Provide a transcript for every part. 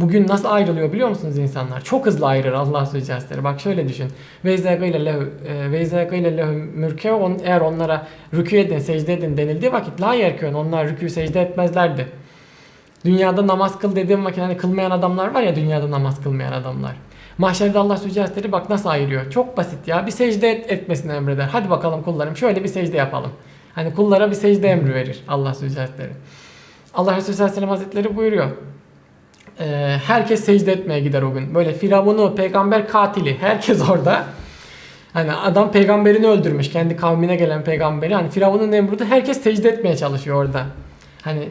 Bugün nasıl ayrılıyor biliyor musunuz insanlar? Çok hızlı ayrılır Allah Sözcüsleri. Bak şöyle düşün. Ve izâgîle lehu e, ve izâgîle lehu mürkeûn eğer onlara rükû edin, secde edin denildiği vakit la yerkûn onlar rükû secde etmezlerdi. Dünyada namaz kıl dediğim vakit hani kılmayan adamlar var ya dünyada namaz kılmayan adamlar. Mahşerde Allah Sözcüsleri bak nasıl ayırıyor. Çok basit ya. Bir secde et, etmesini emreder. Hadi bakalım kullarım şöyle bir secde yapalım. Hani kullara bir secde emri verir Allah Sözcüsleri. Allah Resulü sallallahu aleyhi ve sellem hazretleri buyuruyor. Ee, herkes secde etmeye gider o gün. Böyle Firavun'u, peygamber katili. Herkes orada. Hani adam peygamberini öldürmüş. Kendi kavmine gelen peygamberi. Hani Firavun'un Nemrut'u herkes secde etmeye çalışıyor orada. Hani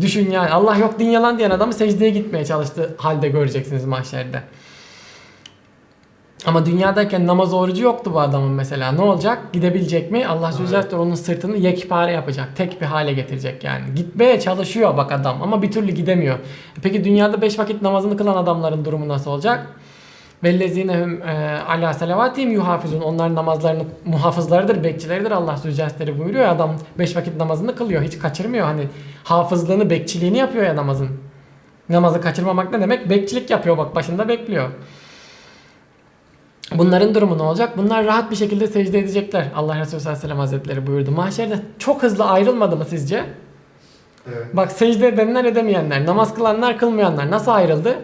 düşün yani Allah yok din yalan diyen adamı secdeye gitmeye çalıştığı halde göreceksiniz mahşerde. Ama dünyadayken namaz orucu yoktu bu adamın mesela. Ne olacak? Gidebilecek mi? Allah Sübhane onun sırtını yekpare yapacak. Tek bir hale getirecek yani. Gitmeye çalışıyor bak adam ama bir türlü gidemiyor. Peki dünyada 5 vakit namazını kılan adamların durumu nasıl olacak? Vellezinehum e, ala salavatihim yuhafizun. Onlar namazlarını muhafızlarıdır, bekçileridir. Allah Sübhane buyuruyor ya adam 5 vakit namazını kılıyor. Hiç kaçırmıyor. Hani hafızlığını, bekçiliğini yapıyor ya namazın. Namazı kaçırmamak ne demek? Bekçilik yapıyor bak başında bekliyor. Bunların durumu ne olacak? Bunlar rahat bir şekilde secde edecekler. Allah Resulü sallallahu aleyhi ve sellem hazretleri buyurdu. Mahşerde çok hızlı ayrılmadı mı sizce? Evet. Bak secde edenler edemeyenler, namaz kılanlar kılmayanlar nasıl ayrıldı?